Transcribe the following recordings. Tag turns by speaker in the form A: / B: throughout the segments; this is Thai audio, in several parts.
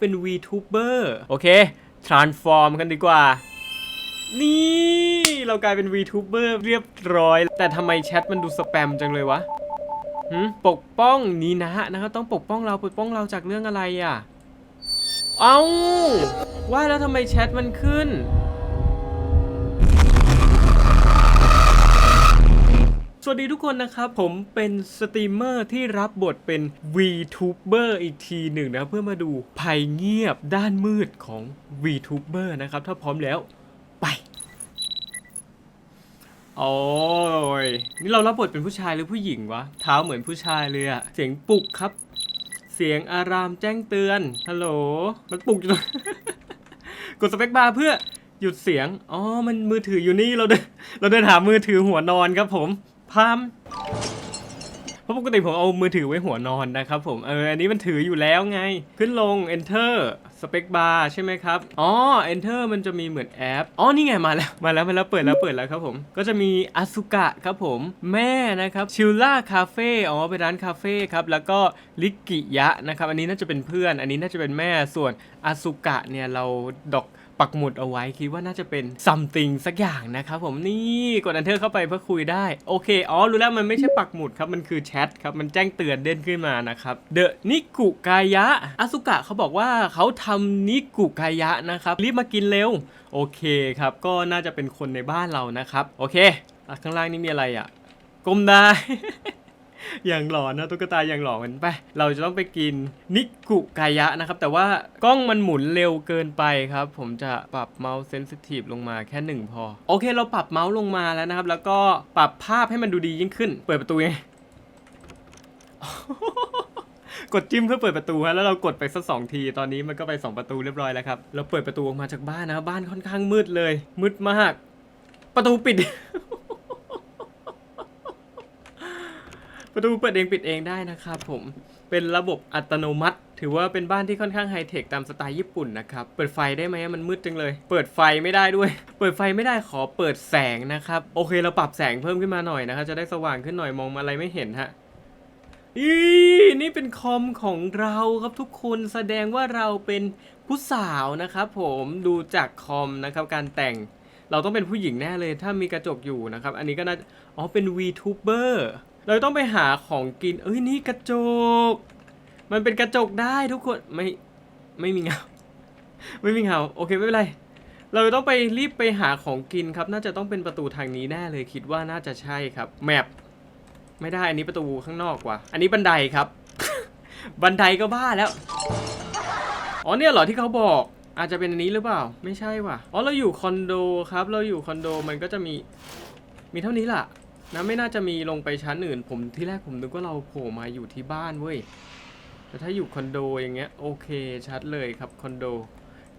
A: เป็น VTuber โอเค transform กันดีกว่า นี่ เรากลายเป็น VTuber เรียบร้อย แต่ทำไมแชทมันดูสแปมจังเลยวะหืมปกป้องนีนะนะครับต้องปกป้องเราปกป้องเราจากเรื่องอะไรอะ เอ้าว่าแล้วทำไมแชทมันขึ้น วัสดีทุกคนนะครับ ผมเป็นสตรีมเมอร์ที่รับบทเป็น VTuber อีกทีหนึ่งนะเพื่อมาดูภัยเงียบด้านมืดของ VTuber นะครับ ถ้าพร้อมแล้วไป โอ้ย นี่เรารับบทเป็นผู้ชายหรือผู้หญิงวะ เท้าเหมือนผู้ชายเลยอะเสียงปลุกครับ เสียงอารามแจ้งเตือนฮัลโหลมันปลุกอยู่กดสเปคบาร์เพื่อหยุดเสียง อ๋อ มันมือถืออยู่นี่ เราเดินเราเดินหามือถือหัวนอนครับผม พามเพราะปกติผมเอามือถือไว้หัวนอนนะครับผม เออ อันนี้มันถืออยู่แล้วไง ขึ้นลง enter สเปคบาร์ใช่ไหมครับ อ๋อ enter มันจะมีเหมือนแอป อ๋อ นี่ไงมาแล้ว มาแล้ว มาแล้ว เปิดแล้ว เปิดแล้วครับผม ก็จะมีอ s สุกะครับผม แม่นะครับ ชิลล่าคาเฟ่ อ๋อ เป็นร้านคาเฟ่ครับ แล้วก็ลิกิยะนะครับ อันนี้น่าจะเป็นเพื่อน อันนี้น่าจะเป็นแม่ ส่วนอ s สุกะเนี่ยเราดอก ปักหมุดเอาไว้คิดว่าน่าจะเป็น something สักอย่างนะครับผมนี่กด enter เข้าไปเพื่อคุยได้ โอเค อ๋อ รู้แล้วมันไม่ใช่ปักหมุดครับ มันคือแชทครับ มันแจ้งเตือนเด้นขึ้นมานะครับ The นิกุกายะอาสุกะเขาบอกว่าเขาทำนิกุกายะนะครับ รีบมากินเร็ว โอเคครับ ก็น่าจะเป็นคนในบ้านเรานะครับ โอเคข้างล่างนี่มีอะไรอะก้มได้ อย่างหลอนนะตุ๊กตาอย่างหลอนไป เราจะต้องไปกินนิกุกายะนะครับ แต่ว่ากล้องมันหมุนเร็วเกินไปครับ ผมจะปรับเมาส์เซนซิทีฟลงมาแค่หนึ่งพอ โอเคเราปรับเมาส์ลงมาแล้วนะครับ แล้วก็ปรับภาพให้มันดูดียิ่งขึ้น เปิดประตูไงกดจิ้มเพื่อเปิดประตูฮะแล้วเรากดไปสักสองทีตอนนี้มันก็ไปสองประตูเรียบร้อยแล้วครับเราเปิดประตูออกมาจากบ้านนะบ้านค่อนข้างมืดเลย มืดมาก ประตูปิด ประตูเปิดเองปิดเองได้นะครับผม เป็นระบบอัตโนมัติ ถือว่าเป็นบ้านที่ค่อนข้างไฮเทคตามสไตล์ญี่ปุ่นนะครับ เปิดไฟได้ไหมมันมืดจังเลย เปิดไฟไม่ได้ด้วย เปิดไฟไม่ได้ขอเปิดแสงนะครับ โอเคเราปรับแสงเพิ่มขึ้นมาหน่อยนะครับ จะได้สว่างขึ้นหน่อยมองอะไรไม่เห็นฮะอีนี่เป็นคอมของเราครับทุกคนแสดงว่าเราเป็นผู้สาวนะครับผมดูจากคอมนะครับการแต่งเราต้องเป็นผู้หญิงแน่เลยถ้ามีกระจกอยู่นะครับ อันนี้ก็น่าอ๋อเป็น VTuber เราต้องไปหาของกิน เอ้ยนี่กระจก มันเป็นกระจกได้ทุกคน ไม่ ไม่มีเงา ไม่มีเงา โอเคไม่เป็นไร เราต้องไปรีบไปหาของกินครับ น่าจะต้องเป็นประตูทางนี้แน่เลยคิดว่าน่าจะใช่ครับ แมป ไม่ได้ อันนี้ประตูข้างนอกว่ะ อันนี้บันไดครับ บันไดก็บ้าแล้ว อ๋อเนี่ยเหรอที่เขาบอกอาจจะเป็นอันนี้หรือเปล่า ไม่ใช่ว่ะ อ๋อ เราอยู่คอนโดครับ เราอยู่คอนโดมันก็จะมี มีเท่านี้ล่ะ นะไม่น่าจะมีลงไปชั้นอื่น ผมที่แรกผมนึกว่าเราโผล่มาอยู่ที่บ้านเว้ยแต่ถ้าอยู่คอนโดอย่างเงี้ยโอเคชัดเลยครับคอนโด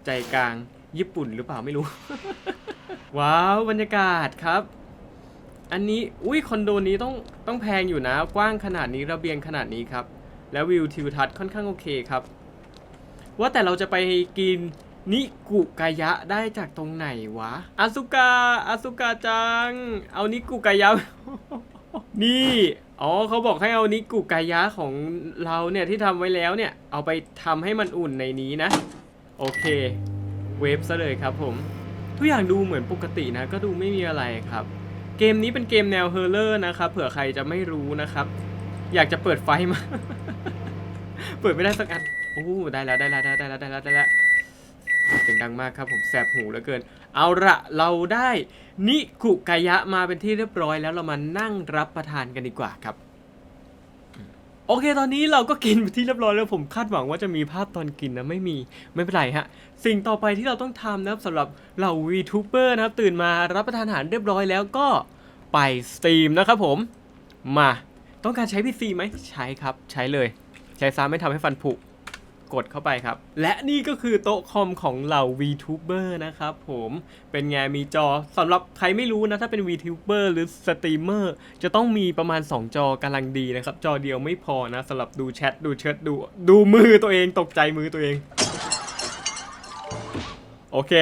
A: ใจกลางญี่ปุ่นหรือเปล่าไม่รู้ ว้าวบรรยากาศครับ อันนี้อุ้ยคอนโดนี้ต้องต้องแพงอยู่นะ กว้างขนาดนี้ระเบียงขนาดนี้ครับ แล้ววิวทิวทัศน์ค่อนข้างโอเคครับ ว่าแต่เราจะไปกิน นิกุกายะได้จากตรงไหนวะอาซุกะอาซุกะจัง เอานิกุกายะ นี่ อ๋อเขาบอกให้เอานิกุกายะของเราเนี่ยที่ทำไว้แล้วเนี่ย เอาไปทำให้มันอุ่นในนี้นะ โอเค เวฟซะเลยครับผม ทุกอย่างดูเหมือนปกตินะ ก็ดูไม่มีอะไรครับ เกมนี้เป็นเกมแนวเฮอร์เลอร์นะครับ เผื่อใครจะไม่รู้นะครับ อยากจะเปิดไฟมา เปิดไม่ได้สักอันโอ้ได้แล้วได้แล้วได้แล้วได้แล้วได้แล้ว เสียงดังมากครับผมแสบหูเหลือเกิน เอาละเราได้นิกุกายะมาเป็นที่เรียบร้อยแล้วเรามานั่งรับประทานกันดีกว่าครับ โอเคตอนนี้เราก็กินไปที่เรียบร้อยแล้วผมคาดหวังว่าจะมีภาพตอนกินนะไม่มีไม่เป็นไรฮะ สิ่งต่อไปที่เราต้องทำนะครับสำหรับเหล่า VTuber นะครับตื่นมารับประทานอาหารเรียบร้อยแล้วก็ไปสตรีมนะครับผมมาต้องการใช้ PC ไหมใช้ครับใช้เลย ใช้ซ้ำไม่ทำให้ฟันผุ กดเข้าไปครับ และนี่ก็คือโต๊ะคอมของเหล่า VTuber นะครับผมเป็นไงมีจอสำหรับใครไม่รู้นะ ถ้าเป็น VTuber หรือสตรีมเมอร์จะต้องมีประมาณ 2 จอกำลังดีนะครับ จอเดียวไม่พอนะสำหรับดูแชทดูเชิดดูดูมือตัวเองตกใจมือตัวเอง โอเค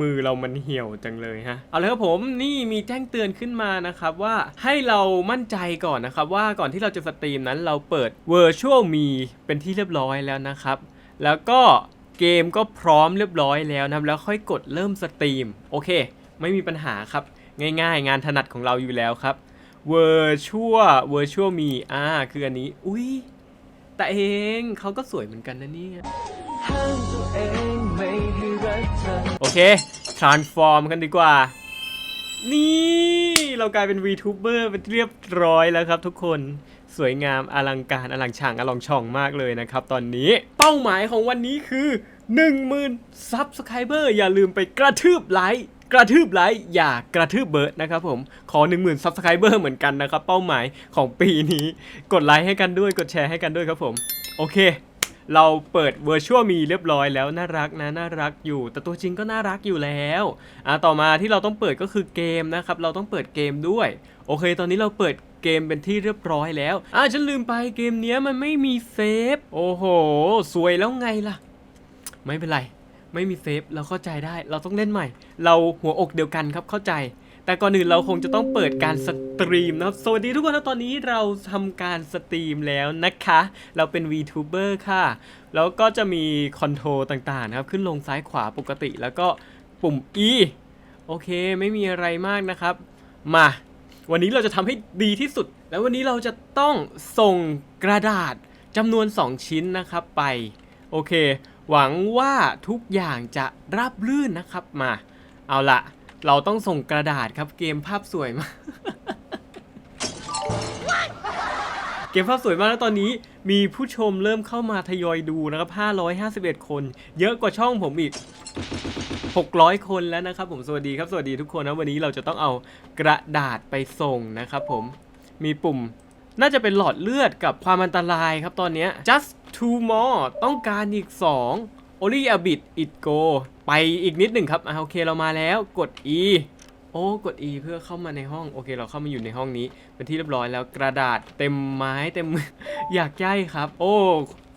A: มือเรามันเหี่ยวจังเลยฮะ เอาเลยครับผมนี่มีแจ้งเตือนขึ้นมานะครับว่าให้เรามั่นใจก่อนนะครับ ว่าก่อนที่เราจะสตรีมนั้นเราเปิด Virtual Me เป็นที่เรียบร้อยแล้วนะครับ แล้วก็เกมก็พร้อมเรียบร้อยแล้วนะครับแล้วค่อยกดเริ่มสตรีมโอเค ไม่มีปัญหาครับ ง่ายๆ งานถนัดของเราอยู่แล้วครับ Virtual Virtual มีอ่าคืออันนี้ อุ้ยแต่เองเขาก็สวยเหมือนกันนะเนี่ย โอเค transform กันดีกว่า นี่เรากลายเป็น VTuber เป็นเรียบร้อยแล้วครับทุกคนสวยงามอลังการอลังช่างอลองช่องมากเลยนะครับตอนนี้เป้าหมายของวันนี้คือ 10,000 Subscriber อย่าลืมไปกระทืบไลค์กระทืบไลค์อย่ากระทืบเบิร์ดนะครับผมขอ 10,000 Subscriber เหมือนกันนะครับเป้าหมายของปีนี้กดไลค์ให้กันด้วยกดแชร์ให้กันด้วยครับผม โอเค เราเปิด Virtual มีเรียบร้อยแล้วน่ารักนะน่ารักอยู่ แต่ตัวจริงก็น่ารักอยู่แล้วอะต่อมาที่เราต้องเปิดก็คือเกมนะครับเราต้องเปิดเกมด้วย โอเค ตอนนี้เราเปิดเกมเป็นที่เรียบร้อยแล้วอะฉันลืมไปเกมเนี้ยมันไม่มีเซฟโอ้โหสวยแล้วไงล่ะ ไม่เป็นไร ไม่มีเซฟเราเข้าใจได้ เราต้องเล่นใหม่ เราหัวอกเดียวกันครับเข้าใจ แต่ก่อนอื่นเราคงจะต้องเปิดการสตรีมนะครับ สวัสดีทุกคนนะตอนนี้เราทำการสตรีมแล้วนะคะ เราเป็น VTuber ค่ะ แล้วก็จะมีคอนโทรลต่างๆนะครับขึ้นลงซ้ายขวาปกติแล้วก็ปุ่ม E โอเค ไม่มีอะไรมากนะครับ มา วันนี้เราจะทำให้ดีที่สุด แล้ววันนี้เราจะต้องส่งกระดาษจำนวน 2 ชิ้นนะครับไป โอเค หวังว่าทุกอย่างจะราบรื่นนะครับมา เอาละ เราต้องส่งกระดาษครับเกมภาพสวยมาก เกมภาพสวยมากแล้วตอนนี้มีผู้ชมเริ่มเข้ามาทยอยดูนะครับ 551 คน เยอะกว่าช่องผมอีก 600 คนแล้วนะครับ ผมสวัสดีครับสวัสดีทุกคนนะวันนี้เราจะต้องเอากระดาษไปส่งนะครับผมมีปุ่มน่าจะเป็นหลอดเลือดกับความอันตรายครับตอนนี้ just two more ต้องการอีก 2 only a bit it go ไปอีกนิดหนึ่งครับอะโอเคเรามาแล้วกด e โอ้กด e เพื่อเข้ามาในห้องโอเค เราเข้ามาอยู่ในห้องนี้ เป็นที่เรียบร้อยแล้วกระดาษเต็มไม้เต็ม อยากใย่ครับ โอ้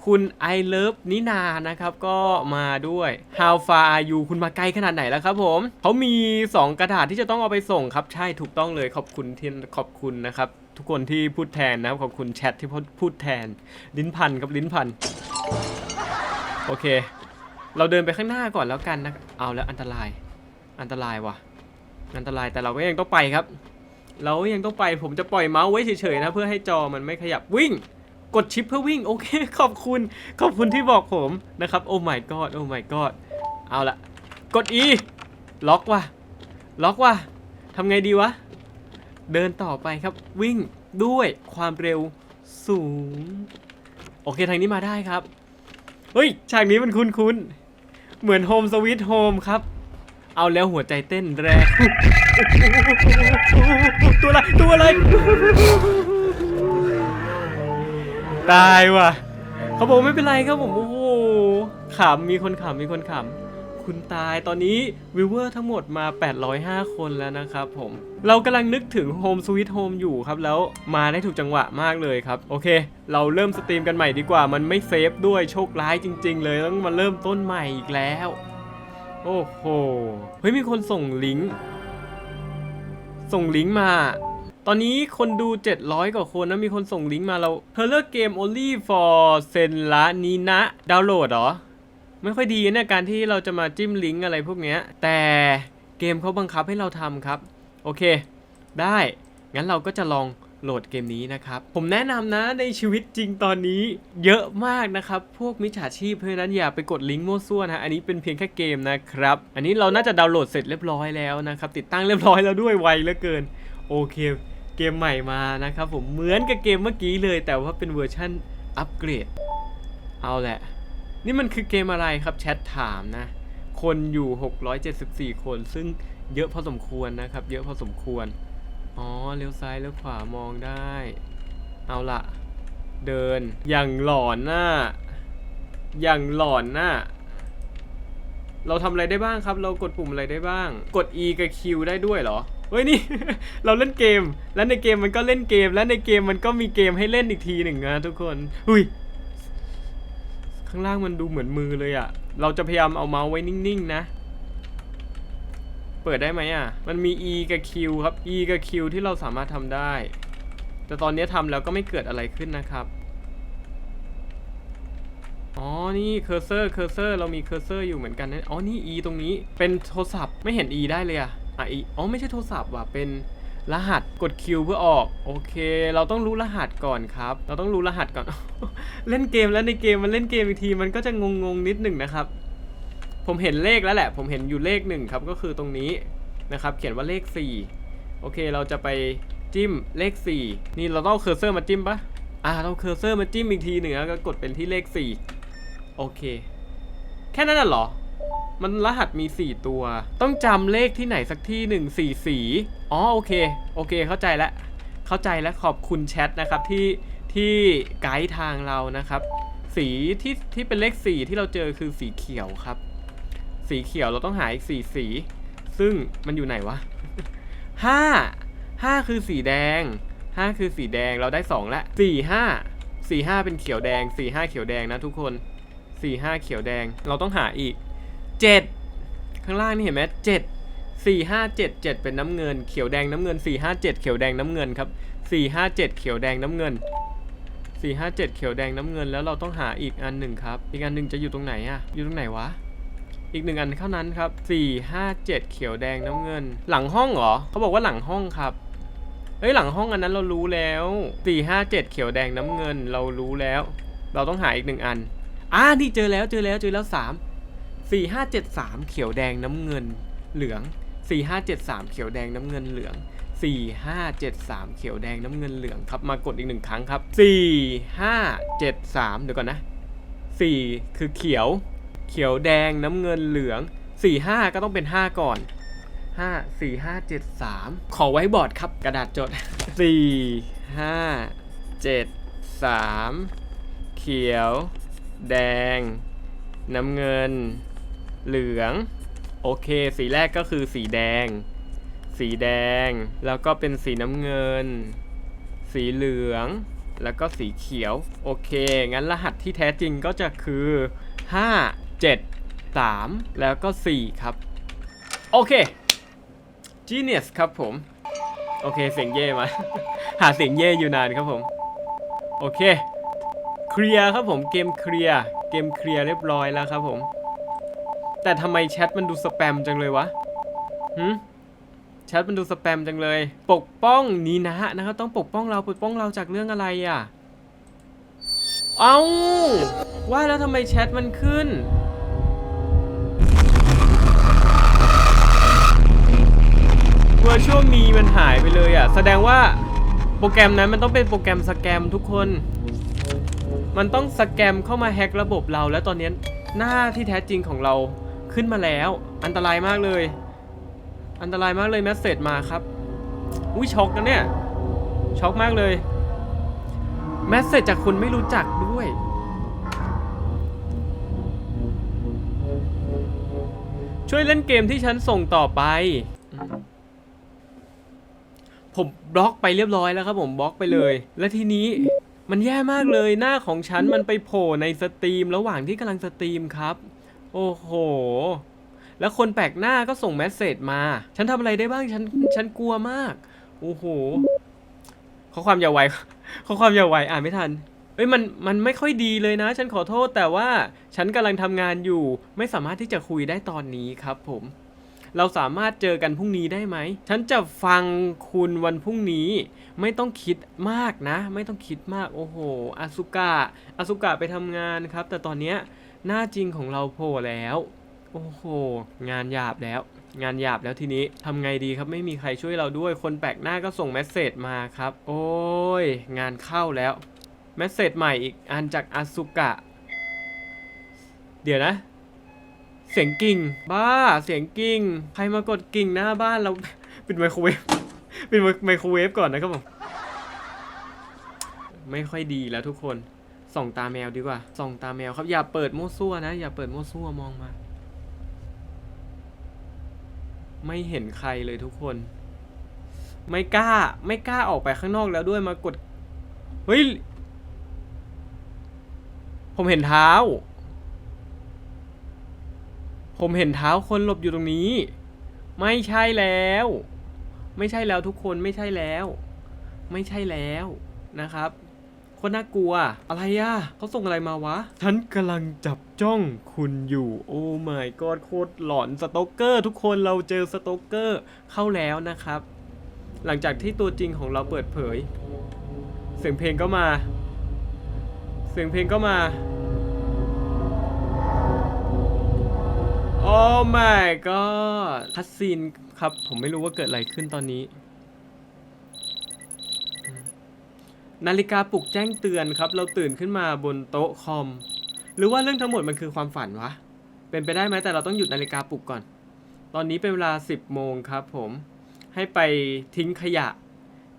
A: คุณ I love นินานะครับ ก็มาด้วย How far are you คุณมาไกลขนาดไหนแล้วครับผมเขามี 2 กระดาษที่จะต้องเอาไปส่งครับ ใช่ถูกต้องเลยขอบคุณที่ขอบคุณนะครับ ทุกคนที่พูดแทนนะครับ ขอบคุณแชทที่พูดแทน ลิ้นพันครับลิ้นพัน โอเค เราเดินไปข้างหน้าก่อนแล้วกันนะเอาแล้วอันตราย อันตรายว่ะ อันตรายแต่เราก็ยังต้องไปครับ เรายังต้องไปผมจะปล่อยเมาส์ไว้เฉยๆนะเพื่อให้จอมันไม่ขยับวิ่ง กดชิปเพื่อวิ่งโอเค ขอบคุณ ขอบคุณที่บอกผมนะครับโอ้ my god โอ้ my god เอาละกด E ล็อกว่ะล็อกว่ะทำไงดีวะ เดินต่อไปครับวิ่งด้วยความเร็วสูง โอเคทางนี้มาได้ครับ เฮ้ยฉากนี้มันคุ้นๆเหมือนโฮมสวิตโฮมครับ เอาแล้วหัวใจเต้นแรงตัวอะไรตัวอะไร ตายว่ะ เขาบอกไม่เป็นไรครับผม โอ้โหขำมีคนขำมีคนขำ คุณตายตอนนี้วิวเวอร์ทั้งหมดมา 805 คนแล้วนะครับผมเรากำลังนึกถึง Home Sweet Home อยู่ครับ แล้วมาได้ถูกจังหวะมากเลยครับ โอเค เราเริ่มสตรีมกันใหม่ดีกว่า มันไม่เซฟด้วยโชคร้ายจริง ๆ เลยต้องมาเริ่มต้นใหม่อีกแล้ว โอ้โหเฮ้ยมีคนส่งลิงก์ส่งลิงก์มาตอนนี้คนดู 700 กว่าคนนะ มีคนส่งลิงก์มาเราเธอเลือกเกม only for เซนละนีนะ ดาวน์โหลดเหรอ ไม่ค่อยดีเนี่ยการที่เราจะมาจิ้มลิงก์อะไรพวกเนี้ยแต่เกมเขาบังคับให้เราทำครับ โอเค ได้งั้นเราก็จะลองโหลดเกมนี้นะครับ ผมแนะนำนะในชีวิตจริงตอนนี้เยอะมากนะครับ พวกมิจฉาชีพเพราะนั้นอย่าไปกดลิงก์มั่วซั่วนะอันนี้เป็นเพียงแค่เกมนะครับ อันนี้เราน่าจะดาวน์โหลดเสร็จเรียบร้อยแล้วนะครับ ติดตั้งเรียบร้อยแล้วด้วยไวเหลือเกิน โอเค เกมใหม่มานะครับผมเหมือนกับเกมเมื่อกี้เลย แต่ว่าเป็นเวอร์ชั่นอัปเกรด เอาแหละ นี่มันคือเกมอะไรครับแชทถามนะ คนอยู่ 674 คนซึ่งเยอะพอสมควรนะครับ เยอะพอสมควร อ๋อเลี้ยวซ้ายเลี้ยวขวามองได้ เอาละเดินอย่างหลอนน่ะอย่างหลอนน่ะเราทำอะไรได้บ้างครับ เรากดปุ่มอะไรได้บ้าง กด E กับ Q ได้ด้วยเหรอเฮ้ยนี่ เราเล่นเกม แล้วในเกมมันก็เล่นเกม แล้วในเกมมันก็มีเกมให้เล่นอีกทีหนึ่งนะทุกคนหุย ข้างล่างมันดูเหมือนมือเลยอะ่ะ เราจะพยายามเอาเมาส์ไว้นิ่งๆนะ เปิดได้ไหมอะ่ะ มันมี E กับ Q ครับ E กับ Q ที่เราสามารถทำได้ แต่ตอนนี้ทำแล้วก็ไม่เกิดอะไรขึ้นนะครับ อ๋อ นี่เคอร์เซอร์ เคอร์เซอร์ เรามีเคอร์เซอร์อยู่เหมือนกันนะ อ๋อ นี่ E ตรงนี้ เป็นโทรศัพท์ ไม่เห็น E ได้เลยอะอะ E อ๋อ ไม่ใช่โทรศัพท์ว่ะ เป็น รหัสกด Q เพื่อออก โอเค เราต้องรู้รหัสก่อนครับ เราต้องรู้รหัสก่อน เล่นเกมแล้วในเกมมันเล่นเกมอีกทีมันก็จะงงๆนิดหนึ่งนะครับ ผมเห็นเลขแล้วแหละ ผมเห็นอยู่เลขหนึ่งครับก็คือตรงนี้นะครับ เขียนว่าเลข 4 โอเคเราจะไปจิ้มเลข 4 นี่เราต้องเอาเคอร์เซอร์มาจิ้มปะอ่าเราเคอร์เซอร์มาจิ้มอีกทีหนึ่งแล้วก็กดเป็นที่เลข 4 โอเค แค่นั้นน่ะเหรอ มันรหัสมี 4 ตัว ต้องจำเลขที่ไหนสักที่หนึ่งสี่สีอ๋อ โอเค โอเค เข้าใจแล้วเข้าใจแล้วขอบคุณแชทนะครับที่ที่ไกด์ทางเรานะครับ สีที่ที่เป็นเลข 4 ที่เราเจอคือสีเขียวครับ สีเขียวเราต้องหาอีกสี่สี ซึ่งมันอยู่ไหนวะห้าห้าคือสีแดงห้าคือสีแดงเราได้สองแล้วสี่ห้าสี่ห้าเป็นเขียวแดงสี่ห้าเขียวแดงนะทุกคนสี่ห้าเขียวแดงเราต้องหาอีก เจ็ดข้างล่างนี่เห็นไหมเจ็ดสี่ห้าเจ็ดเจ็ดเป็นน้ำเงิน เขียวแดงน้ำเงินสี่ห้าเจ็ดเขียวแดงน้ำเงินครับสี่ห้าเจ็ดเขียวแดงน้ำเงินสี่ห้าเจ็ดเขียวแดงน้ำเงินแล้วเราต้องหาอีกอันหนึ่งครับ อีกอันหนึ่งจะอยู่ตรงไหนอะอยู่ตรงไหนวะอีกหนึ่งอันเท่านั้นครับสี่ห้าเจ็ดเขียวแดงน้ำเงิน หลังห้องเหรอเขาบอกว่าหลังห้องครับเฮ้ยหลังห้องอันนั้นเรารู้แล้วสี่ห้าเจ็ดเขียวแดงน้ำเงิน เรารู้แล้ว เราต้องหาอีกหนึ่งอันอ่านี่เจอแล้วเจอแล้วเจอแล้วสาม สี่ห้าเจ็ดสามเขียวแดงน้ำเงินเหลืองสี่ห้าเจ็ดสามเขียวแดงน้ำเงินเหลืองสี่ห้าเจ็ดสามเขียวแดงน้ำเงินเหลืองครับมากดอีกหนึ่งครั้งครับสี่ห้าเจ็ดสามเดี๋ยวก่อนนะสี่คือเขียว เขียวแดงน้ำเงินเหลืองสี่ห้าก็ต้องเป็นห้าก่อนห้าสี่ห้าเจ็ดสามขอไว้บอร์ดครับกระดาษจดสี่ห้าเจ็ดสามเขียว แดง น้ำเงิน เหลือง โอเค สีแรกก็คือสีแดง สีแดง แล้วก็เป็นสีน้ำเงิน สีเหลือง แล้วก็สีเขียว โอเค งั้นรหัสที่แท้จริงก็จะคือ 5 7 3 แล้วก็ 4 ครับ โอเค Genius ครับผม โอเค เสียงเย่มา หาเสียงเย่อยู่นานครับผม โอเค เคลียร์ครับผม เกมเคลียร์ เกมเคลียร์เรียบร้อยแล้วครับผม แต่ทำไมแชทมันดูสแปมจังเลยวะหืมแชทมันดูสแปมจังเลย ปกป้องนีนะนะครับต้องปกป้องเราปกป้องเราจากเรื่องอะไรอะ เอาว่าแล้วทำไมแชทมันขึ้นเวอร์ชวลมีมันหายไปเลยอะ แสดงว่าโปรแกรมนั้นมันต้องเป็นโปรแกรมสแกมทุกคน มันต้องสแกมเข้ามาแฮกระบบเรา แล้วตอนนี้หน้าที่แท้จริงของเรา ขึ้นมาแล้ว อันตรายมากเลย อันตรายมากเลยแมสเซจมาครับ อุ้ยช็อกนะเนี่ย ช็อกมากเลยแมสเซจจากคนไม่รู้จักด้วย ช่วยเล่นเกมที่ฉันส่งต่อไป ผมบล็อกไปเรียบร้อยแล้วครับผมบล็อกไปเลย และทีนี้มันแย่มากเลยหน้าของฉันมันไปโผล่ในสตรีม ระหว่างที่กำลังสตรีมครับ โอ้โห แล้วคนแปลกหน้าก็ส่งแมสเซจมา ฉันทำอะไรได้บ้าง ฉัน ฉันกลัวมาก โอ้โห ข้อความอย่าไว ข้อความอย่าไว อ่านไม่ทัน เอ้ย มัน มันไม่ค่อยดีเลยนะ ฉันขอโทษ แต่ว่าฉันกำลังทำงานอยู่ ไม่สามารถที่จะคุยได้ตอนนี้ครับผม เราสามารถเจอกันพรุ่งนี้ได้ไหม ฉันจะฟังคุณวันพรุ่งนี้ ไม่ต้องคิดมากนะ ไม่ต้องคิดมาก โอ้โหอาซุกะอาซุกะไปทำงานครับ แต่ตอนเนี้ย หน้าจริงของเราโผล่แล้ว โอ้โห งานหยาบแล้ว งานหยาบแล้วทีนี้ทำไงดีครับไม่มีใครช่วยเราด้วย คนแปลกหน้าก็ส่งเมสเซจมาครับ โอ้ย งานเข้าแล้วเมสเซจใหม่อีกอันจากอาซุกะ เดี๋ยวนะ เสียงกิ่ง บ้าเสียงกิ่ง ใครมากดกิ่งหน้าบ้านเราปิดไมโครเวฟปิดไมโครเวฟก่อนนะครับผมไม่ค่อยดีแล้วทุกคน ส่องตาแมวดีกว่า ส่องตาแมวครับ อย่าเปิดโมั่วซั่วนะ อย่าเปิดโมั่วซั่วมองมา ไม่เห็นใครเลยทุกคน ไม่กล้า ไม่กล้าออกไปข้างนอกแล้วด้วยมากด เฮ้ย ผมเห็นเท้า ผมเห็นเท้าคนหลบอยู่ตรงนี้ ไม่ใช่แล้ว ไม่ใช่แล้วทุกคน ไม่ใช่แล้ว ไม่ใช่แล้วนะครับ คตรน่ากลัว อะไรอะเขาส่งอะไรมาวะ ฉันกำลังจับจ้องคุณอยู่ โอ้ my god โคตรหลอนสโตกเกอร์ ทุกคนเราเจอสโตกเกอร์เข้าแล้วนะครับ หลังจากที่ตัวจริงของเราเปิดเผย เสียงเพลงก็มา เสียงเพลงก็มา โอ้ my god คัสซีนครับ ผมไม่รู้ว่าเกิดอะไรขึ้นตอนนี้ นาฬิกาปลุกแจ้งเตือนครับ เราตื่นขึ้นมาบนโต๊ะคอม หรือว่าเรื่องทั้งหมดมันคือความฝันวะ เป็นไปได้ไหมแต่เราต้องหยุดนาฬิกาปลุกก่อน ตอนนี้เป็นเวลา 10 โมงครับผม ให้ไปทิ้งขยะ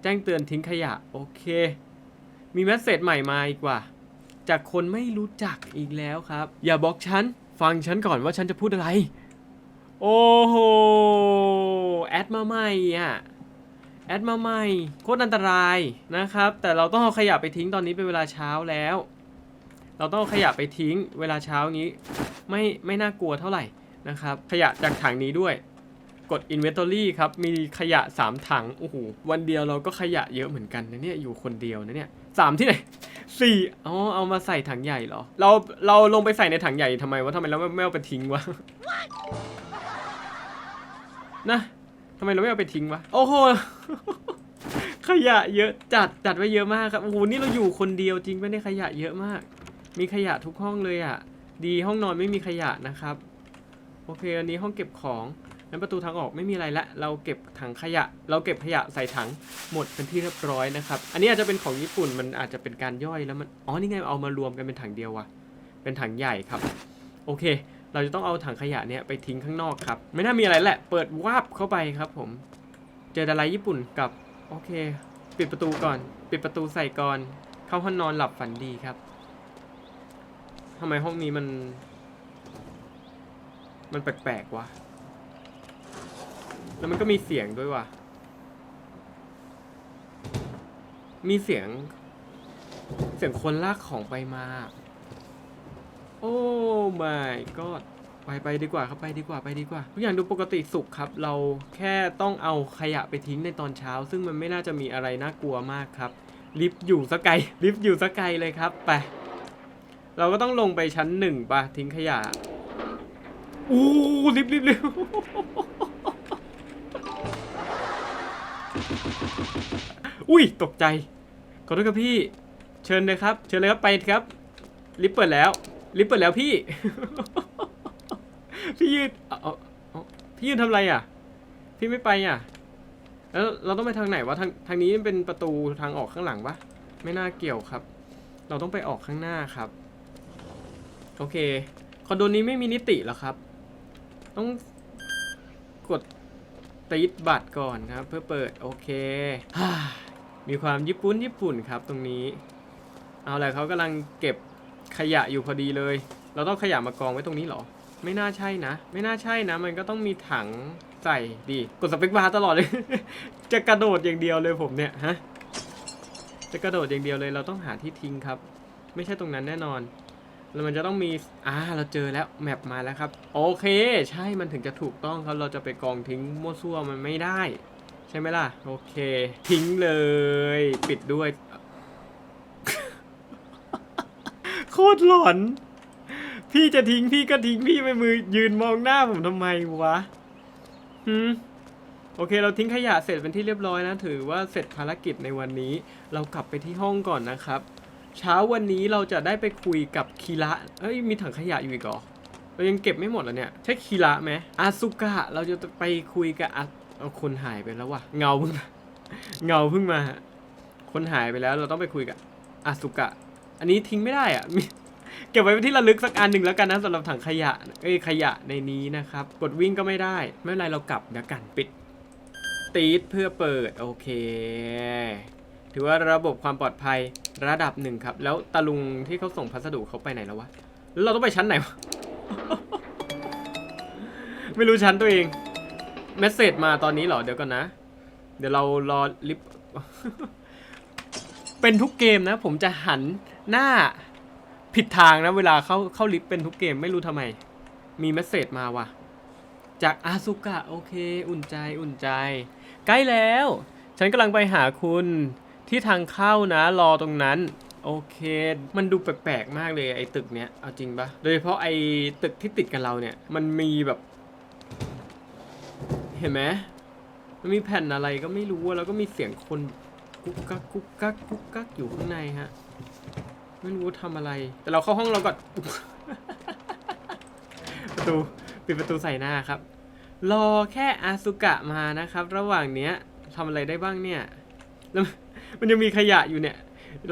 A: แจ้งเตือนทิ้งขยะ โอเค มีแมสเซจใหม่มาอีกว่า จากคนไม่รู้จักอีกแล้วครับ อย่าบอกฉัน ฟังฉันก่อนว่าฉันจะพูดอะไร โอ้โห แอดมาใหม่อะ แอดมาใหม่โคตรอันตรายนะครับ แต่เราต้องเอาขยะไปทิ้งตอนนี้เป็นเวลาเช้าแล้ว เราต้องเอาขยะไปทิ้งเวลาเช้านี้ ไม่ไม่น่ากลัวเท่าไหร่นะครับ ขยะจากถังนี้ด้วย กด Inventory ครับ มีขยะ 3 ถังโอ้โหวันเดียวเราก็ขยะเยอะเหมือนกันนะเนี่ยอยู่คนเดียวนะเนี่ยสามที่ไหนสี่อ๋อเอามาใส่ถังใหญ่เหรอ เราเราลงไปใส่ในถังใหญ่ทำไมวะทำไมเราไม่ไม่เอาไปทิ้งวะนะ ทำไมเราไม่เอาไปทิ้งวะ โอ้โห ขยะเยอะจัดจัดไว้เยอะมากครับ โอ้โห นี่เราอยู่คนเดียวจริงไหมเนี่ยขยะเยอะมาก มีขยะทุกห้องเลยอะ ดีห้องนอนไม่มีขยะนะครับ โอเค อันนี้ห้องเก็บของ นั้นประตูทางออกไม่มีอะไรละ เราเก็บถังขยะ เราเก็บขยะใส่ถังหมดเป็นที่เรียบร้อยนะครับ อันนี้อาจจะเป็นของญี่ปุ่น มันอาจจะเป็นการย่อยแล้วมัน อ๋อ นี่ไง เอามารวมกันเป็นถังเดียวว่ะ เป็นถังใหญ่ครับ โอเค เราจะต้องเอาถังขยะเนี่ยไปทิ้งข้างนอกครับ ไม่น่ามีอะไรแหละ เปิดวาบเข้าไปครับผม เจอดาราญี่ปุ่นกับ โอเค ปิดประตูก่อน ปิดประตูใส่ก่อน เข้าห้องนอนหลับฝันดีครับทำไมห้องนี้มัน มันแปลกๆวะ แล้วมันก็มีเสียงด้วยว่ะมีเสียง เสียงคนลากของไปมา โอ้ my god ไปไปดีกว่าครับไปดีกว่าไปดีกว่า ทุกอย่างดูปกติสุขครับ เราแค่ต้องเอาขยะไปทิ้งในตอนเช้า ซึ่งมันไม่น่าจะมีอะไรน่ากลัวมากครับลิฟต์อยู่สกไกลลิฟต์อยู่สกไกลเลยครับไปเราก็ต้องลงไปชั้นหนึ่งปะทิ้งขยะอู้ลิฟต์ลิฟต์ลิฟต์อุ้ยตกใจขอโทษครับพี่ เชิญเลยครับ เชิญเลยครับไปครับลิฟต์เปิดแล้ว ลิฟต์เปิดแล้วพี่ พี่ยืนเอาเอาเอาพี่ยืนทำอะไรอะ พี่ไม่ไปอะ แล้วเราต้องไปทางไหนวะทางทางนี้เป็นประตูทางออกข้างหลังปะไม่น่าเกี่ยวครับ เราต้องไปออกข้างหน้าครับ โอเค คอนโดนี้ไม่มีนิติเหรอครับ ต้องกดตีดบัตรก่อนครับ เพื่อเปิดโอเค มีความญี่ปุ่นญี่ปุ่นครับตรงนี้ เอาแหละเขากำลังเก็บ ขยะอยู่พอดีเลย เราต้องขยะมากองไว้ตรงนี้เหรอ ไม่น่าใช่นะ ไม่น่าใช่นะ มันก็ต้องมีถังใส่ดี กดสเปคบาร์ตลอดเลย จะกระโดดอย่างเดียวเลยผมเนี่ยฮะ จะกระโดดอย่างเดียวเลย เราต้องหาที่ทิ้งครับ ไม่ใช่ตรงนั้นแน่นอน แล้วมันจะต้องมี อ่า เราเจอแล้วแมปมาแล้วครับ โอเค ใช่ มันถึงจะถูกต้องครับ เราจะไปกองทิ้งมั่วซั่วมันไม่ได้ ใช่ไหมล่ะ โอเค ทิ้งเลย ปิดด้วย โค ตรหลอน พี่จะทิ้งพี่ก็ทิ้งพี่ไปมือยืนมองหน้าผมทำไมวะหืมโอเค เราทิ้งขยะเสร็จเป็นที่เรียบร้อยนะ ถือว่าเสร็จภารกิจในวันนี้ เรากลับไปที่ห้องก่อนนะครับ เช้าวันนี้เราจะได้ไปคุยกับคีระเอ้ย มีถังขยะอยู่อีกเหรอ เรายังเก็บไม่หมดแล้วเนี่ย ใช่คีระไหมอาซุกะ เราจะไปคุยกับอาเอาคนหายไปแล้ววะเงาเพิ่งมาเงาเพิ่งมา คนหายไปแล้ว เราต้องไปคุยกับอาซุกะ อันนี้ทิ้งไม่ได้อะเก็บไว้เป็นที่ระลึกสักอันหนึ่งแล้วกันนะสำหรับถังขยะเอ้ยขยะในนี้นะครับ กดวิ่งก็ไม่ได้ ไม่เป็นไรเรากลับเดี๋ยวกันปิดตีดเพื่อเปิด โอเค ถือว่าระบบความปลอดภัยระดับหนึ่งครับ แล้วตาลุงที่เขาส่งพัสดุเขาไปไหนแล้ววะแล้วเราต้องไปชั้นไหนวะไม่รู้ชั้นตัวเองเมสเซจมาตอนนี้เหรอเดี๋ยวก่อนนะ เดี๋ยวเรารอลิฟ เป็นทุกเกมนะ ผมจะหันหน้าผิดทางนะเวลาเข้าเข้าลิฟต์เป็นทุกเกมไม่รู้ทำไม มีเมสเซจมาว่ะ จากอาซุกะโอเค อุ่นใจอุ่นใจ ใกล้แล้ว ฉันกำลังไปหาคุณที่ทางเข้านะรอตรงนั้น โอเค มันดูแปลกๆมากเลยไอ้ตึกเนี้ยเอาจริงปะโดยเฉพาะไอ้ตึกที่ติดกับเราเนี่ย มันมีแบบ เห็นไหมมันมีแผ่นอะไรก็ไม่รู้อะแล้วก็มีเสียงคน กุ๊กกักกุ๊กกักกุ๊กกักอยู่ข้างในฮะ ไม่รู้ทำอะไร แต่เราเข้าห้องเราก่อน ประตูปิดประตูใส่หน้าครับ รอแค่อาสุกะมานะครับ ระหว่างเนี้ยทำอะไรได้บ้างเนี่ยแล้วมันยังมีขยะอยู่เนี่ย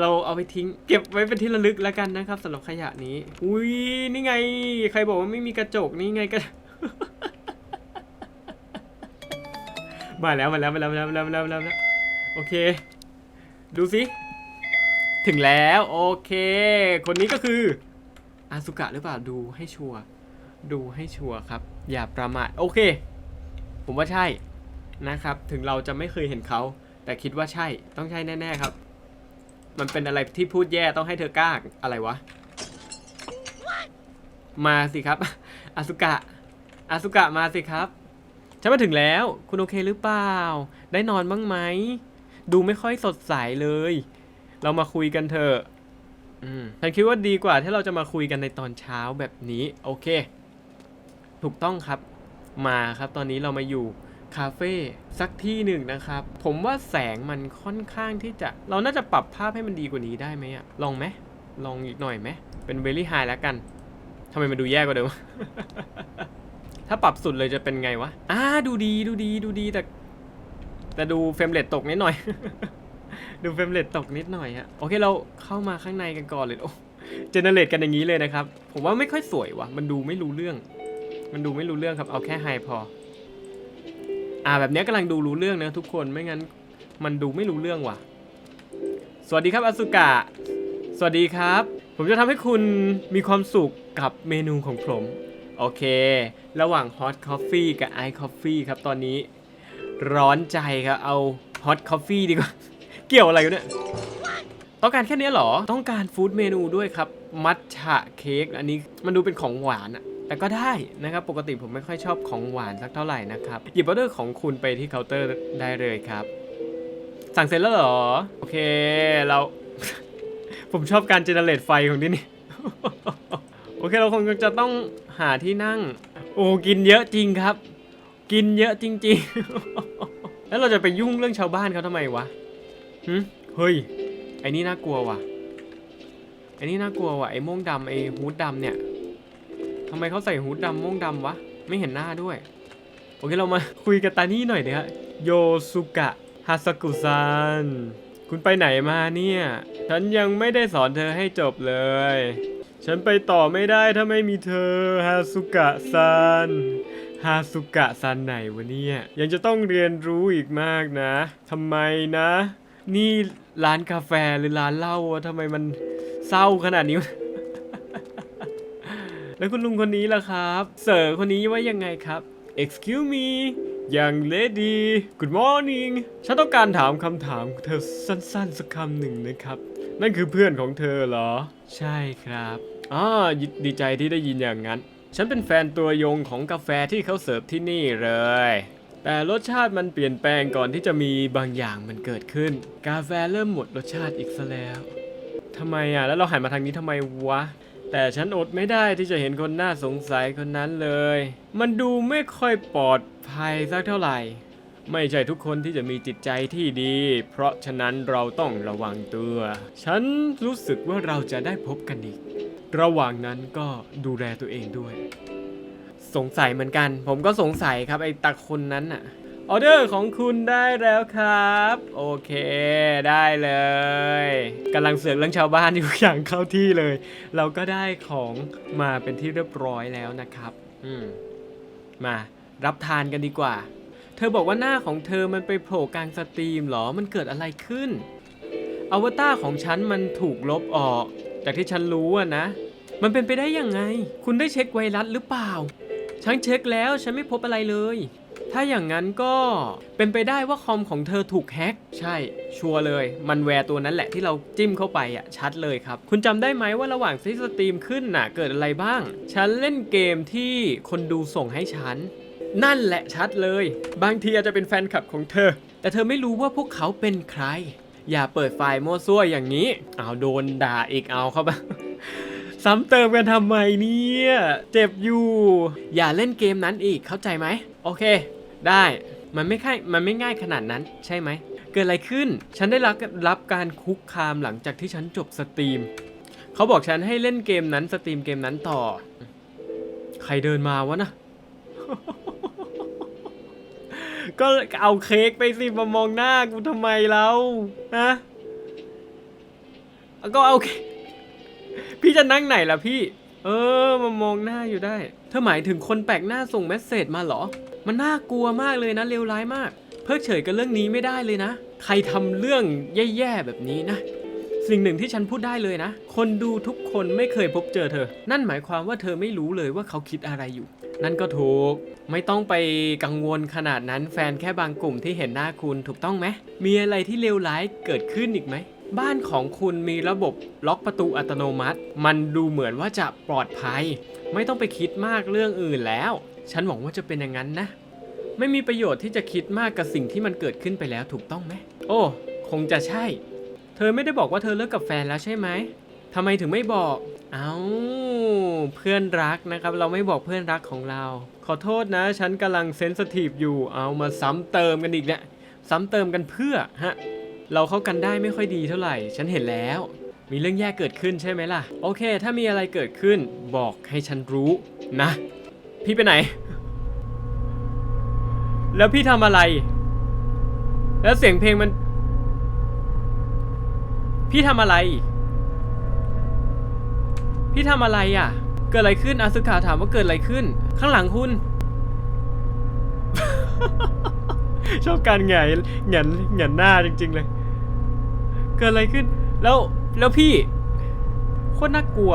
A: เราเอาไปทิ้ง เก็บไว้เป็นที่ระลึกแล้วกันนะครับสำหรับขยะนี้ อุ้ยนี่ไง ใครบอกว่าไม่มีกระจกนี่ไงกระมาแล้วมาแล้วมาแล้วมาแล้วมาแล้วมาแล้วโอเค ดูสิ ถึงแล้วโอเค คนนี้ก็คืออาสุกะหรือเปล่าดูให้ชัวร์ดูให้ชัวร์ครับ อย่าประมาทโอเค ผมว่าใช่นะครับ ถึงเราจะไม่เคยเห็นเขา แต่คิดว่าใช่ต้องใช่แน่ ๆครับ มันเป็นอะไรที่พูดแย่ต้องให้เธอกล้าอะไรวะ มาสิครับอาสุกะอาสุกะมาสิครับฉันมาถึงแล้ว คุณโอเคหรือเปล่า ได้นอนบ้างไหม ดูไม่ค่อยสดใสเลย เรามาคุยกันเถอะอืมฉันคิดว่าดีกว่าที่เราจะมาคุยกันในตอนเช้าแบบนี้ โอเค ถูกต้องครับ มาครับตอนนี้เรามาอยู่คาเฟ่สักที่หนึ่งนะครับ ผมว่าแสงมันค่อนข้างที่จะ เราน่าจะปรับภาพให้มันดีกว่านี้ได้ไหมอะลองไหมลองอีกหน่อยไหมเป็นเวลี่ไฮแล้วกันทำไมมันดูแย่กว่าเดิมถ้าปรับสุดเลยจะเป็นไงวะอ่าดูดีดูดีดูดีแต่ แต่ดูเฟรมเรทตกนิดหน่อย ดูเฟรมเรทตกนิดหน่อยฮะโอเคเราเข้ามาข้างในกันก่อนเลยโอ้เจเนเรตกันอย่างนี้เลยนะครับ ผมว่าไม่ค่อยสวยวะมันดูไม่รู้เรื่อง มันดูไม่รู้เรื่องครับเอาแค่ไฮพอ อ่าแบบนี้กำลังดูรู้เรื่องนะทุกคนไม่งั้นมันดูไม่รู้เรื่องว่ะ สวัสดีครับอสุกะ สวัสดีครับ ผมจะทำให้คุณมีความสุขกับเมนูของผม โอเค ระหว่างฮอตคอฟฟี่กับไอคอฟฟี่ครับตอนนี้ ร้อนใจครับเอาฮอตคอฟฟี่ดีกว่า เกี่ยวอะไรกันเนี่ยต้องการแค่นี้หรอ ต้องการฟู้ดเมนูด้วยครับ มัทฉะเค้กอันนี้มันดูเป็นของหวานอะแต่ก็ได้นะครับ ปกติผมไม่ค่อยชอบของหวานสักเท่าไหร่นะครับ หยิบออเดอร์ของคุณไปที่เคาน์เตอร์ได้เลยครับ สั่งเสร็จแล้วเหรอ โอเค เรา ผมชอบการเจเนเรตไฟของที่นี่ โอเค เราคงจะต้องหาที่นั่ง โอ้ กินเยอะจริงครับ กินเยอะจริง ๆ แล้วเราจะไปยุ่งเรื่องชาวบ้านเขาทำไมวะหึเฮ้ย ไอ้นี่น่ากลัวว่ะ ไอ้นี่น่ากลัวว่ะ ไอ้ม่งดำไอ้ฮูดดำเนี่ยทำไมเขาใส่ฮูดดำม่งดำวะ ไม่เห็นหน้าด้วย โอเคเรามาคุยกับตานี่หน่อยเนีฮะโยสุกะฮาสกุซัน คุณไปไหนมาเนี่ย ฉันยังไม่ได้สอนเธอให้จบเลย ฉันไปต่อไม่ได้ถ้าไม่มีเธอฮาสุกะซัน ฮาสุกะซันไหนวะเนี่ย ยังจะต้องเรียนรู้อีกมากนะทำไมนะ นี่ร้านกาแฟหรือร้านเหล้าวะทำไมมันเศร้าขนาดนี้ แล้วคุณลุงคนนี้ล่ะครับ เสิร์ฟคนนี้ว่ายังไงครับ excuse me young lady good morning ฉันต้องการถามคำถามเธอสั้นๆ สักคำหนึ่งนะครับ นั่นคือเพื่อนของเธอเหรอ ใช่ครับอ๋อดีใจที่ได้ยินอย่างนั้น ฉันเป็นแฟนตัวยงของกาแฟที่เขาเสิร์ฟที่นี่เลย แต่รสชาติมันเปลี่ยนแปลงก่อนที่จะมีบางอย่างมันเกิดขึ้น กาแฟเริ่มหมดรสชาติอีกซะแล้วทำไมอะ แล้วเราหันมาทางนี้ทำไมวะ แต่ฉันอดไม่ได้ที่จะเห็นคนน่าสงสัยคนนั้นเลย มันดูไม่ค่อยปลอดภัยสักเท่าไหร่ ไม่ใช่ทุกคนที่จะมีจิตใจที่ดี เพราะฉะนั้นเราต้องระวังตัว ฉันรู้สึกว่าเราจะได้พบกันอีก ระหว่างนั้นก็ดูแลตัวเองด้วย สงสัยเหมือนกัน ผมก็สงสัยครับไอ้ตาคนนั้นน่ะออเดอร์ของคุณได้แล้วครับ โอเคได้เลยกำลังเสือกเรื่องชาวบ้านอยู่อย่างเข้าที่เลย เราก็ได้ของมาเป็นที่เรียบร้อยแล้วนะครับ อืมมารับทานกันดีกว่า เธอบอกว่าหน้าของเธอมันไปโผล่กลางสตรีมเหรอมันเกิดอะไรขึ้นอวตารของฉันมันถูกลบออกจากที่ฉันรู้อะนะ มันเป็นไปได้ยังไง คุณได้เช็คไวรัสหรือเปล่า ฉันเช็คแล้วฉันไม่พบอะไรเลย ถ้าอย่างนั้นก็เป็นไปได้ว่าคอมของเธอถูกแฮ็ก ใช่ ชัวร์เลย มันแวร์ตัวนั้นแหละที่เราจิ้มเข้าไปอะชัดเลยครับ คุณจำได้ไหมว่าระหว่างที่สตรีมขึ้นน่ะเกิดอะไรบ้าง ฉันเล่นเกมที่คนดูส่งให้ฉัน นั่นแหละชัดเลย บางทีอาจจะเป็นแฟนคลับของเธอ แต่เธอไม่รู้ว่าพวกเขาเป็นใคร อย่าเปิดไฟล์มั่วซั่วอย่างนี้ เอาโดนด่าอีกเอาเข้าไปซ้ำเติมกันทำไมเนี่ย เจ็บอยู่ อย่าเล่นเกมนั้นอีกเข้าใจไหม โอเค ได้มันไม่ค่ายมันไม่ง่ายขนาดนั้นใช่ไหม เกิดอะไรขึ้น ฉันได้รับรับการคุกคามหลังจากที่ฉันจบสตรีม เขาบอกฉันให้เล่นเกมนั้นสตรีมเกมนั้นต่อ ใครเดินมาวะนะ ก็เอาเค้กไปสิมามองหน้ากูทำไมเราฮะก็เอาพี่จะนั่งไหนล่ะพี่ เออมามองหน้าอยู่ได้เธอหมายถึงคนแปลกหน้าส่งเมสเซจมาเหรอ มันน่ากลัวมากเลยนะเลวร้ายมาก เพิกเฉยกับเรื่องนี้ไม่ได้เลยนะ ใครทำเรื่องแย่ๆแบบนี้นะ สิ่งหนึ่งที่ฉันพูดได้เลยนะ คนดูทุกคนไม่เคยพบเจอเธอ นั่นหมายความว่าเธอไม่รู้เลยว่าเขาคิดอะไรอยู่ นั่นก็ถูก ไม่ต้องไปกังวลขนาดนั้น แฟนแค่บางกลุ่มที่เห็นหน้าคุณถูกต้องไหม มีอะไรที่เลวร้ายเกิดขึ้นอีกไหม บ้านของคุณมีระบบล็อกประตูอัตโนมัติ มันดูเหมือนว่าจะปลอดภัย ไม่ต้องไปคิดมากเรื่องอื่นแล้ว ฉันหวังว่าจะเป็นอย่างนั้นนะ ไม่มีประโยชน์ที่จะคิดมากกับสิ่งที่มันเกิดขึ้นไปแล้วถูกต้องไหม โอ้ คงจะใช่ เธอไม่ได้บอกว่าเธอเลิกกับแฟนแล้วใช่ไหมทำไมถึงไม่บอก เอา้า เพื่อนรักนะครับ เราไม่บอกเพื่อนรักของเรา ขอโทษนะ ฉันกำลังเซนสทีฟอยู่ เอามาซ้ำเติมกันอีกเนี่ย ซ้ำเติมกันเพื่อฮะ เราเข้ากันได้ไม่ค่อยดีเท่าไหร่ ฉันเห็นแล้ว มีเรื่องแย่เกิดขึ้นใช่ไหมล่ะ โอเค ถ้ามีอะไรเกิดขึ้น บอกให้ฉันรู้นะ พี่ไปไหน แล้วพี่ทำอะไร แล้วเสียงเพลงมัน พี่ทำอะไร พี่ทำอะไรอะ เกิดอะไรขึ้นอาซึกาถามว่าเกิดอะไรขึ้น ข้างหลังคุณ ชอบการหงายหงันหงันหน้าจริง ๆ เลย เกิดอะไรขึ้น แล้วแล้วพี่โคตรน่ากลัว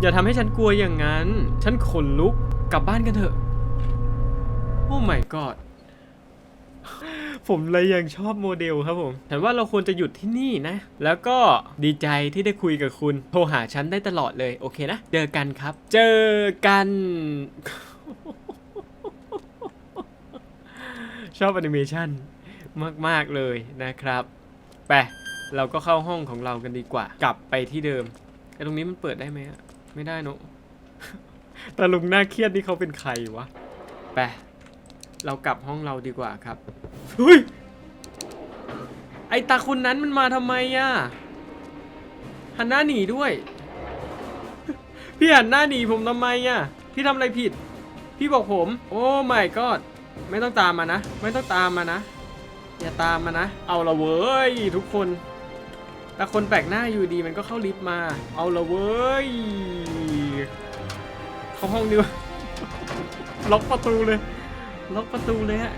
A: อย่าทำให้ฉันกลัวอย่างนั้น ฉันขนลุกกลับบ้านกันเถอะ โอ้ my god ผมเลยยังชอบโมเดลครับผมฉันว่าเราควรจะหยุดที่นี่นะ แล้วก็ดีใจที่ได้คุยกับคุณ โทรหาฉันได้ตลอดเลยโอเคนะ เจอกันครับ เจอกันชอบแอนิเมชันมาก ๆ เลยนะครับไปเราก็เข้าห้องของเรากันดีกว่า กลับไปที่เดิมไอ้ตรงนี้มันเปิดได้ไหมไม่ได้เนอะแต่ลุงหน้าเครียดนี่เขาเป็นใครวะไป เรากลับห้องเราดีกว่าครับเฮ้ยไอตาคนนั้นมันมาทำไมอะหันหน้าหนีด้วย พี่หันหน้าหนีผมทำไมอะพี่ทำอะไรผิด พี่บอกผม โอ้ my god ไม่ต้องตามมานะ ไม่ต้องตามมานะ อย่าตามมานะ เอาละเว้ยทุกคน แต่คนแปลกหน้าอยู่ดีมันก็เข้าลิฟต์มา เอาละเว้ยเข้าห้องดีกว่าล็อกประตูเลย ล็อกประตูเลยฮะ